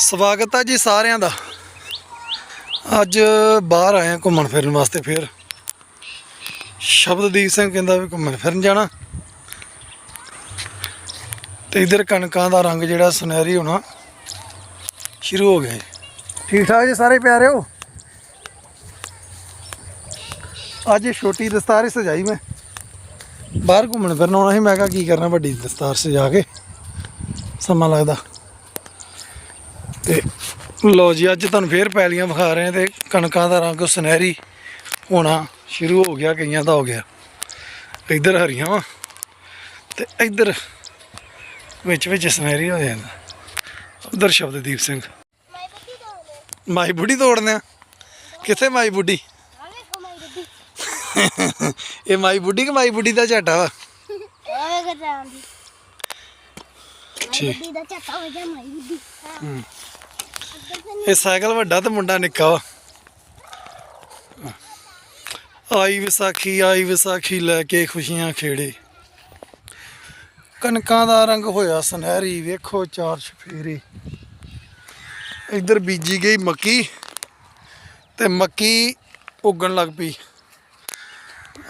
ਸਵਾਗਤ ਹੈ ਜੀ ਸਾਰਿਆਂ ਦਾ। ਅੱਜ ਬਾਹਰ ਆਏ ਹਾਂ ਘੁੰਮਣ ਫਿਰਨ ਵਾਸਤੇ ਫਿਰ। ਸ਼ਬਦਦੀਪ ਸਿੰਘ ਕਹਿੰਦਾ ਵੀ ਘੁੰਮਣ ਫਿਰਨ ਜਾਣਾ। ਤੇ ਇਧਰ ਕਣਕਾਂ ਦਾ ਰੰਗ ਜਿਹੜਾ ਸੁਨਹਿਰੀ ਹੋਣਾ ਸ਼ੁਰੂ ਹੋ ਗਿਆ ਠੀਕ ਠਾਕ ਜੀ ਸਾਰੇ ਪਿਆਰਿਓ? ਅੱਜ ਇਹ ਛੋਟੀ ਦਸਤਾਰ ਹੀ ਸਜਾਈ ਮੈਂ। ਬਾਹਰ ਘੁੰਮਣ ਫਿਰਨ ਆਉਣਾ ਸੀ ਮੈਂ ਕਿਹਾ ਕੀ ਕਰਨਾ ਵੱਡੀ ਦਸਤਾਰ ਸਜਾ ਕੇ। ਸਮਾਂ ਲੱਗਦਾ। ਲੋ ਜੀ ਅੱਜ ਤੁਹਾਨੂੰ ਫੇਰ ਪੈਲੀਆਂ ਵਿਖਾ ਰਹੇ ਤੇ ਕਣਕਾਂ ਦਾ ਰੰਗ ਸੁਨਹਿਰੀ ਹੋਣਾ ਸ਼ੁਰੂ ਹੋ ਗਿਆ ਕਈਆਂ ਦਾ ਹੋ ਗਿਆ। ਇੱਧਰ ਹਰੀਆਂ ਵਾ ਤੇ ਇੱਧਰ ਵਿੱਚ ਵਿੱਚ ਸੁਨਹਿਰੀ ਹੋ ਜਾਂਦਾ। ਉਧਰ ਸ਼ਬਦਦੀਪ ਸਿੰਘ। ਮਾਈ ਬੁੱਢੀ ਤੋੜਨੇ ਆ। ਕਿੱਥੇ ਮਾਈ ਬੁੱਢੀ? ਇਹ ਮਾਈ ਬੁੱਢੀ ਕਿ ਮਾਈ ਬੁੱਢੀ ਦਾ ਝਾਟਾ ਵਾ? ਠੀਕ। ਬੱਤੀ ਦਾ ਚੱਕਾ ਹੋ ਜਾ ਮਾਈ ਬੱਤੀ ਹੂੰ। ਇਹ ਸਾਈਕਲ ਵੱਡਾ ਤੇ ਮੁੰਡਾ ਨਿੱਕਾ ਵਾ। ਆਈ ਵਿਸਾਖੀ ਆਈ ਵਿਸਾਖੀ ਲੈ ਕੇ ਖੁਸ਼ੀਆਂ ਖੇੜੇ। ਕਣਕਾਂ ਦਾ ਰੰਗ ਹੋਇਆ ਸੁਨਹਿਰੀ, ਵੇਖੋ ਚਾਰ ਛਫੇਰੇ। ਇੱਧਰ ਬੀਜੀ ਗਈ ਮੱਕੀ ਤੇ ਮੱਕੀ ਉੱਗਣ ਲੱਗ ਪਈ।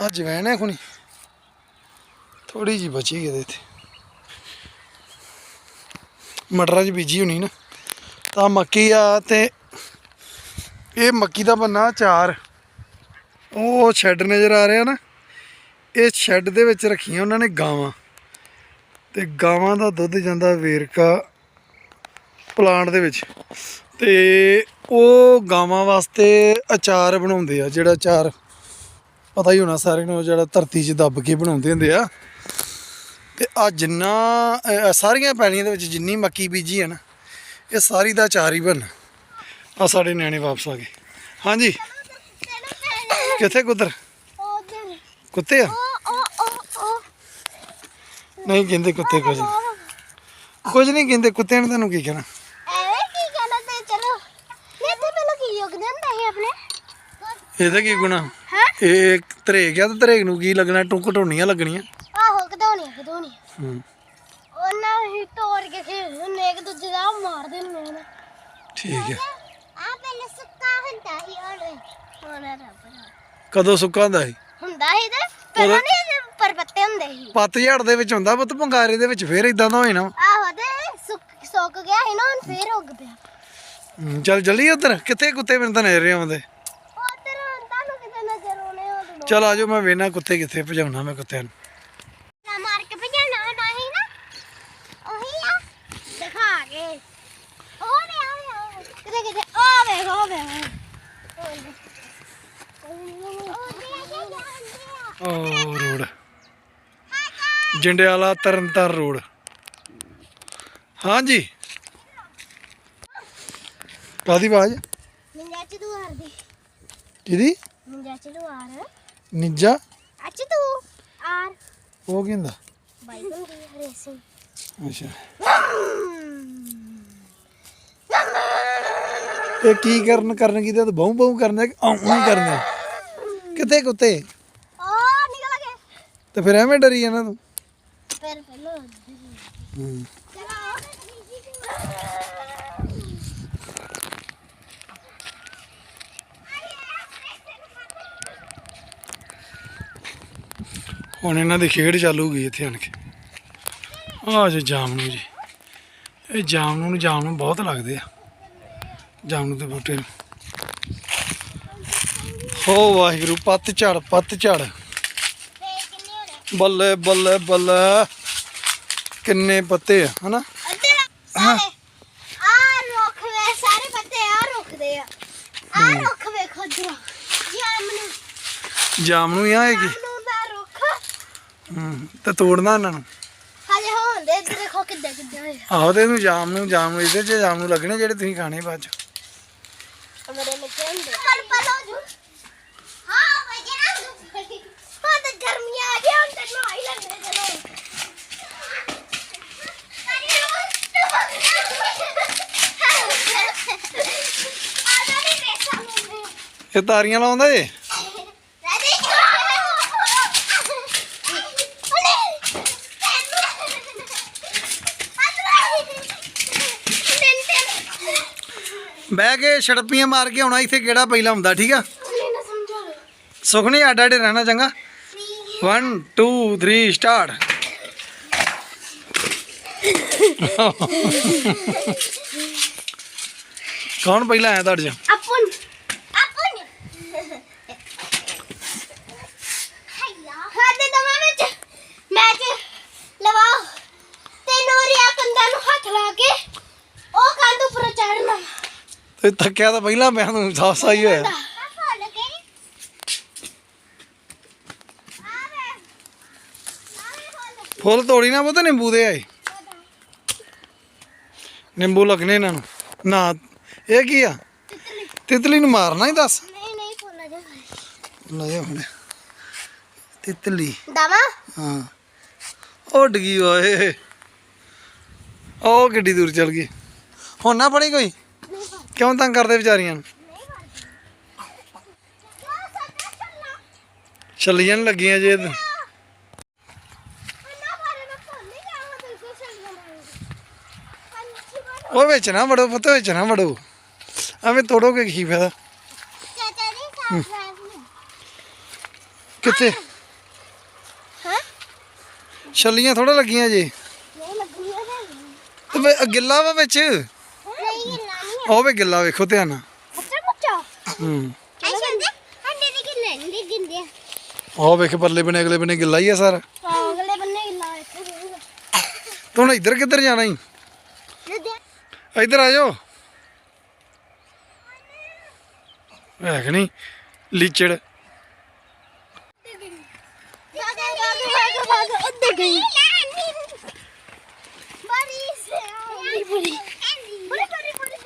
ਆ ਜਵੈਣ ਹੈ ਖੁਣੀ ਥੋੜੀ ਜੀ ਬਚੀ ਇਹਦੇ ਤੇ। ਮਟਰਾਂ 'ਚ ਬੀਜੀ ਹੋਣੀ ਨਾ। ਤਾਂ ਮੱਕੀ ਆ ਤੇ ਇਹ ਮੱਕੀ ਦਾ ਬੰਨਾ ਚਾਰ ਉਹ ਸ਼ੈੱਡ ਨਜ਼ਰ ਆ ਰਿਹਾ ਨਾ। ਇਹ ਸ਼ੈੱਡ ਦੇ ਵਿੱਚ ਰੱਖੀਆਂ ਉਹਨਾਂ ਨੇ ਗਾਵਾਂ। ਤੇ ਗਾਵਾਂ ਦਾ ਦੁੱਧ ਜਾਂਦਾ ਵੇਰਕਾ ਪਲਾਂਟ ਦੇ ਵਿੱਚ। ਤੇ ਉਹ ਗਾਵਾਂ ਵਾਸਤੇ ਅਚਾਰ ਬਣਾਉਂਦੇ ਆ, ਜਿਹੜਾ ਅਚਾਰ ਪਤਾ ਹੀ ਹੋਣਾ ਸਾਰਿਆਂ ਨੂੰ, ਜਿਹੜਾ ਧਰਤੀ 'ਚ ਦੱਬ ਕੇ ਬਣਾਉਂਦੇ ਹੁੰਦੇ ਆ। ਤੇ ਆ ਜਿੰਨਾ ਸਾਰੀਆਂ ਪੈਲੀਆਂ ਦੇ ਵਿੱਚ ਜਿੰਨੀ ਮੱਕੀ ਬੀਜੀ ਹੈ ਨਾ ਇਹ ਸਾਰੀ ਦਾ ਚਾਰ ਹੀ ਬਣ ਆ ਸਾਡੇ ਨਿਆਣੇ ਵਾਪਸ ਆ ਗਏ। ਹਾਂਜੀ। ਕਿੱਥੇ ਕੁੱਤਰ? ਕੁੱਤੇ ਆ? ਨਹੀਂ ਕਹਿੰਦੇ ਕੁੱਤੇ ਕੁਝ ਕੁਝ ਨਹੀਂ ਕਹਿੰਦੇ ਕੁੱਤਿਆਂ ਨੇ ਤੁਹਾਨੂੰ ਕੀ ਕਹਿਣਾ? ਐਵੇਂ ਕੀ ਕਹਿਣਾ ਤੇ ਚਲੋ ਨਹੀਂ ਤੇ ਪਹਿਲਾਂ ਕੀ ਯੋਗਦਾਨ ਹੁੰਦਾ ਸੀ ਆਪਣੇ ਇਹਦਾ ਕੀ ਗੁਣਾ? ਹਾਂ ਇਹ ਧਰੇਕ ਆ ਤੇ ਨੂੰ ਕੀ ਲੱਗਣਾ? ਟੁੱਕ ਢੋਣੀਆਂ ਲੱਗਣੀਆਂ। ਆਹੋ ਕਢਾਉਣੀ ਕਢਾਉਣੀ ਹੂੰ ਉਹਨਾਂ ਹੀ ਤੋੜ ਕੇ ਖੇਡ ਹੁੰਦੇ ਇੱਕ ਦੂਜੇ ਦਾ ਮਾਰ ਦਿੰਦੇ ਨੇ ਠੀਕ ਹੈ ਆ ਪਹਿਲੇ ਸੁੱਕਾ ਹੁੰਦਾ ਸੀ ਹੁਣ ਹੁਣ ਰੱਬ ਦਾ। ਕਦੋਂ ਸੁੱਕਾ ਹੁੰਦਾ ਸੀ? ਹੁੰਦਾ ਸੀ ਤੇ ਪਹਿਲਾਂ ਨਹੀਂ ਇਹਦੇ ਉੱਪਰ ਪੱਤੇ ਹੁੰਦੇ ਸੀ। ਪੱਤਝੜ ਦੇ ਵਿੱਚ ਹੁੰਦਾ ਪੁੱਤ ਪੰਗਾਰੇ ਦੇ ਵਿੱਚ ਫੇਰ ਇਦਾਂ ਦਾ ਹੋ ਜਾਣਾ ਆਹੋ ਤੇ ਸੁੱਕ ਸੁੱਕ ਗਿਆ ਸੀ ਨਾ ਹੁਣ ਫੇਰ ਉੱਗ ਪਿਆ। ਹੂੰ, ਚੱਲ ਜਲਦੀ ਉਧਰ। ਕਿੱਥੇ ਕੁੱਤੇ ਮੈਨੂੰ ਤਾਂ ਨਜ਼ਰ ਆਉਂਦੇ। ਉਧਰ ਤੁਹਾਨੂੰ ਕਿਤੇ ਨਜ਼ਰ ਆਉਣੇ ਉਹ ਚੱਲ ਆਜੋ ਮੈਂ ਵੇਨਾ ਕੁੱਤੇ ਕਿੱਥੇ ਭਜਾਉਣਾ ਮੈਂ ਕੁੱਤਿਆਂ ਨੂੰ ਨਾ ਮਾਰ ਕੇ ਭਜਾਣਾ ਨਹੀਂ ਨਾ ਉਹੀ ਆ ਦਿਖਾ ਕੇ ਉਹ ਵੇ ਆ ਵੇ ਆ ਵੇ। ਕਿਤੇ ਕਿਤੇ ਆ ਵੇ ਹੋ ਵੇ ਉਹ ਰੋਡ ਜੰਡਿਆਲਾ ਤਰਨਤਾਰਨ ਰੋਡ। ਹਾਂਜੀ। ਕਾਦੀ ਆਵਾਜ਼? ਨਿੰਜਾ ਚ ਤੂੰ ਆਰ ਦੀ। ਕਿਹਦੀ? ਨਿੰਜਾ ਚ ਤੂੰ ਆਰ ਨਿੱਜਾ? ਅੱਛ ਤੂੰ ਆਰ। ਉਹ ਕੀ ਹੁੰਦਾ? ਬਾਈਕ ਹੁੰਦੀ ਰੇਸਿੰਗ ਅੱਛਾ। ਇਹ ਕੀ ਕਰਨ ਕਰਨ ਕੀ ਤੇ ਬਹੁ ਬਹੁ ਕਰਨਾ ਕਿ ਆਉਂ ਕਰਨਾ। ਕੁੱਤੇ? ਆ ਨਿਕਲ ਗਏ ਤੇ ਫਿਰ ਐਵੇਂ ਡਰੀ ਜਾਣਾ ਤੂੰ। ਫਿਰ ਪਹਿਲਾਂ ਹੂੰ। ਹੁਣ ਇਹਨਾਂ ਦੀ ਖੇਡ ਚਾਲੂ ਗਈ ਇੱਥੇ ਆਣ ਕੇ। ਆ ਜੀ ਜਾਮਨੂ ਜੀ। ਇਹ ਜਾਮਨੂ ਨੂੰ ਜਾਮਨੂ ਬਹੁਤ ਲੱਗਦੇ ਆ। ਜਾਮਨੂ ਦੇ ਬੂਟੇ ਨੂੰ। ਹੋ ਵਾਹਿਗੁਰੂ, ਪੱਤ ਝੜ ਪੱਤ ਝੜ। ਬੱਲੇ ਬੱਲੇ ਬੱਲੇ। ਕਿੰਨੇ ਪੱਤੇ ਆ ਹਨਾ? ਆ ਰੁੱਖ ਵੇ ਸਾਰੇ ਪੱਤੇ ਆ ਰੁੱਖਦੇ ਆ। ਆ ਰੁੱਖ ਵੇਖੋ ਜਰਾ ਜਾਮਨੂ ਜਾਮਨੂ ਹੀ ਆਏਗੀ? ਜਾਮਨੂ ਦਾ ਰੁੱਖ। ਹੂੰ ਤੇ ਤੋੜਨਾ ਇਹਨਾਂ ਨੂੰ? ਹਲੇ ਹੁੰਦੇ ਇੱਧਰ ਦੇਖੋ ਕਿੱਦਾਂ ਕਿੱਦਾਂ ਹੋਇਆ। ਆਹੋ ਤੇ ਇਹਨੂੰ ਜਾਮਨੂ ਜਾਮਨੂ ਇਹਦੇ ਚ ਜਾਮਨੂ ਲੱਗਣੇ ਜਿਹੜੇ ਤੁਸੀਂ ਖਾਣੇ ਬਾਅਦ ਚ ਮੇਰੇ ਨਿੱਕੇ ਹੁੰਦੇ ਪਲ ਪਲ ਹੋ ਜੂ ਹਾਂ ਵਜੇ ਨਾ ਹਾਂ ਤਾਂ ਗਰਮੀਆਂ ਆ ਗਿਆ ਹੁਣ ਤੈਨੂੰ ਆਈ ਲੱਗਦੇ ਚਲੋ ਆ ਜਾ ਨੀ ਰੇਸਾਂ ਨੂੰ ਇਹ ਤਾਰੀਆਂ ਲਾਉਂਦਾ ਏ! ਬਹਿ ਕੇ ਛੜਪੀਆਂ ਮਾਰ ਕੇ ਆਉਣਾ ਇੱਥੇ ਕਿਹੜਾ ਪਹਿਲਾਂ ਹੁੰਦਾ ਠੀਕ ਆ? ਸੁਖਣੀ ਅੱਡ ਅੱਡ ਰਹਿਣਾ ਚੰਗਾ। 1 2 3 ਸਟਾਰਟ ਕੌਣ ਪਹਿਲਾਂ ਆਇਆ ਤੁਹਾਡੇ ਚ ਆਪਨ ਆਪਨ ਹਾਦੇ ਦਮਾ ਵਿੱਚ ਮੈਚ ਲਵਾਓ ਤੇ ਨੋਰੀਆ ਕੰਦਾ ਨੂੰ ਹੱਥ ਲਾ ਕੇ ਉਹ ਕੰਦ ਉੱਪਰ ਚੜਨਾ ਤੇ ਥੱਕਿਆ ਤਾਂ ਪਹਿਲਾਂ ਮੈਂ ਤੁਹਾਨੂੰ ਸਾਫ਼ ਸਾਈ ਹੋਇਆ। ਫੁੱਲ ਤੋੜੀ ਨਾ ਪਤਾ ਨਿੰਬੂ ਦੇ ਆਏ। ਨਿੰਬੂ ਲੱਗਣੇ ਇਹਨਾਂ ਨੂੰ। ਨਾ ਇਹ ਕੀ ਆ? ਤਿਤਲੀ ਨੂੰ ਮਾਰਨਾ ਹੀ ਦੱਸ। ਨਹੀਂ ਨਹੀਂ ਫੁੱਲ ਜਾ ਲੈ ਜਾ ਹੁਣ। ਤਿਤਲੀ। ਦਮਾ ਹਾਂ। ਉੱਡ ਗਈ ਓਏ। ਉਹ ਕਿੱਡੀ ਦੂਰ ਚਲ ਗਈ। ਹੁਣ ਨਾ ਫੜੀ ਕੋਈ? ਕਿਉਂ ਤੰਗ ਕਰਦੇ ਵਿਚਾਰੀਆਂ ਨੂੰ? ਛੱਲੀਆਂ ਲੱਗੀਆਂ ਜੇ ਉਹ ਵਿੱਚ ਨਾ ਵੜੋ ਪੁੱਤ ਵਿੱਚ ਨਾ ਵੜੋ। ਐਵੇਂ ਤੋੜੋਗੇ ਕੀ ਫਾਇਦਾ? ਕਿੱਥੇ? ਹਾਂ ਛੱਲੀਆਂ ਥੋੜਾ ਲੱਗੀਆਂ ਜੇ ਤੇ ਗਿੱਲਾ ਵਾ ਵਿੱਚ। ਉਹ ਵੇ ਗਿੱਲਾ ਵੇਖੋ ਧਿਆਨ ਨਾਲ। ਅੱਛਾ ਮੁੱਚਾ ਹੂੰ। ਐਸੇ ਹੁੰਦੇ ਅੰਡੇ ਦੀ ਕਿੰਨੇ ਨਹੀਂ ਗਿੰਦੇ ਉਹ ਵੇਖ ਪਰਲੇ ਬਨੇ ਅਗਲੇ ਬਨੇ ਗਿੱਲਾ ਹੀ ਆ ਸਾਰਾ। ਅਗਲੇ ਬੰਨੇ ਲਾ ਇੱਥੇ। ਤੂੰ ਹੁਣ ਇੱਧਰ ਕਿੱਧਰ ਜਾਣਾ ਈ? ਇੱਧਰ ਆ ਜਾਓ। ਕਿ ਨਹੀਂ? ਲੀਚੜ। ਗਈ ਬੜੀ ਸੇ ਬੜੀ ਬੜੀ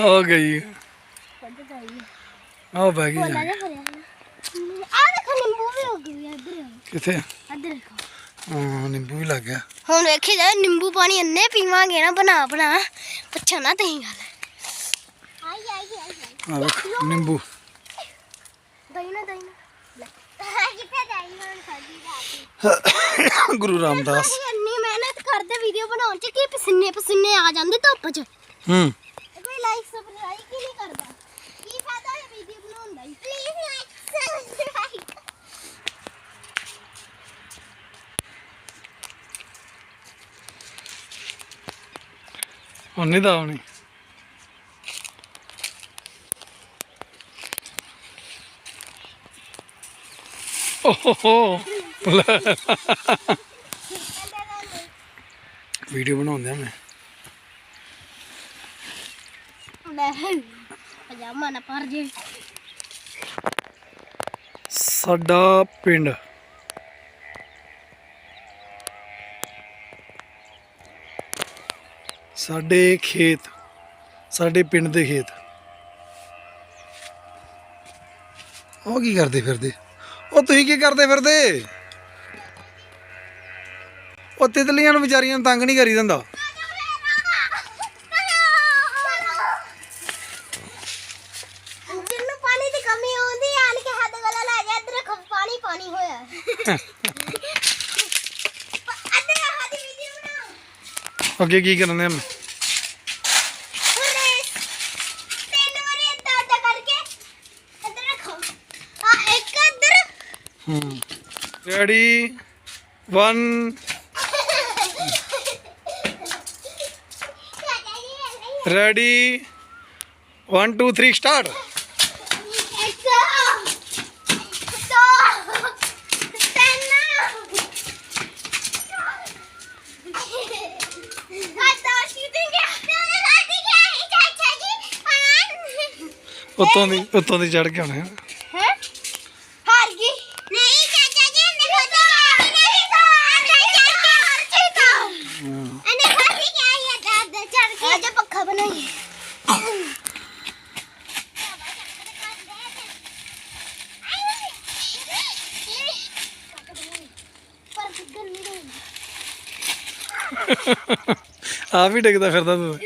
ਆ ਗਈ। ਆ ਬਹਿ ਗਈ। ਆ ਦੇਖੋ ਨਿੰਬੂ ਵੀ ਹੋ ਗਈ ਇੱਧਰ। ਕਿੱਥੇ? ਇੱਧਰ ਦੇਖੋ। ਹਾਂ ਨਿੰਬੂ ਵੀ ਲੱਗ ਗਿਆ। ਹੁਣ ਵੇਖੀ ਜਾ ਨਿੰਬੂ ਪਾਣੀ ਇੰਨੇ ਪੀਵਾਂਗੇ ਨਾ ਬਣਾ ਬਣਾ। ਪੁੱਛੋ ਨਾ ਤਹੀਂ ਗੱਲ। ਆਈ ਆਈ ਆਈ ਆ ਵੇਖ ਨਿੰਬੂ। ਦਈ ਨਾ ਦਈ ਨਾ। ਕਿੱਥੇ ਦਈ ਨਾ ਸਾਡੀ ਰਾਤ ਗੁਰੂ ਰਾਮਦਾਸ। ਇੰਨੀ ਮਿਹਨਤ ਕਰਦੇ ਵੀਡੀਓ ਬਣਾਉਣ ਚ ਕਿ ਪਸੀਨੇ ਪਸੀਨੇ ਆ ਜਾਂਦੇ ਧੁੱਪ ਚ। ਹੂੰ ਕੋਈ ਲਾਈਕ ਸਬਸਕ੍ਰਾਈਬ ਕੀ ਨਹੀਂ ਕਰਦਾ ਕੀ ਫਾਇਦਾ ਹੈ ਵੀਡੀਓ ਬਣਾਉਣ ਦਾ ਪਲੀਜ਼ ਲਾਈਕ ਸਬਸਕ੍ਰਾਈਬ ਨਹੀਂ ਦਾ ਹੋਣੀ ਓਹੋ ਵੀਡੀਓ ਬਣਾਉਂਦੇ ਆ ਮੈਂ ਪਜਾਮਾ ਨਾ ਪਰ ਜੇ। ਸਾਡਾ ਪਿੰਡ। ਸਾਡੇ ਖੇਤ ਸਾਡੇ ਪਿੰਡ ਦੇ ਖੇਤ। ਉਹ ਕੀ ਕਰਦੇ ਫਿਰਦੇ? ਉਹ ਤੁਸੀਂ ਕੀ ਕਰਦੇ ਫਿਰਦੇ? ਉਹ ਤਿਤਲੀਆਂ ਨੂੰ ਵਿਚਾਰੀਆਂ ਨੂੰ ਤੰਗ ਨਹੀਂ ਕਰੀ ਦਿੰਦਾ। ਜਿੰਨੂੰ ਪਾਣੀ ਦੀ ਕਮੀ ਆਉਂਦੀ ਆਣ ਕੇ ਹੱਦ ਗਲਾ ਲੈ ਜਾ ਇੱਧਰ ਦੇਖੋ ਪਾਣੀ ਪਾਣੀ ਹੋਇਆ। ਅੱਧੇ ਹੱਦ ਵੀਡੀਓ ਬਣਾ ਅੱਗੇ ਕੀ ਕਰਨੇ ਹਨ ਹੁਰੇ ਤਿੰਨ ਵਾਰੀ ਏਦਾਂ ਏਦਾਂ ਕਰਕੇ ਇੱਧਰ ਰੱਖੋ ਆ ਇੱਕ ਇੱਧਰ ਹੂੰ ਰੈਡੀ 1 ਰੈਡੀ 1 2 3 ਸਟਾਰਟ ਇੱਕ ਦੋ ਉੱਤੋਂ ਦੀ ਉੱਤੋਂ ਦੀ ਚੜ ਕੇ ਆਉਣਾ Anay. ਆ ਵੀ ਡਿੱਗਦਾ ਫਿਰਦਾ ਤੂੰ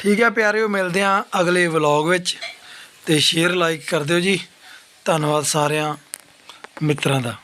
ਠੀਕ ਹੈ ਪਿਆਰਿਓ, ਮਿਲਦੇ ਆ ਅਗਲੇ ਵਲੌਗ ਵਿੱਚ ਤੇ ਸ਼ੇਅਰ ਲਾਈਕ ਕਰ ਦਿਓ ਜੀ। ਧੰਨਵਾਦ ਸਾਰਿਆਂ ਮਿੱਤਰਾਂ ਦਾ।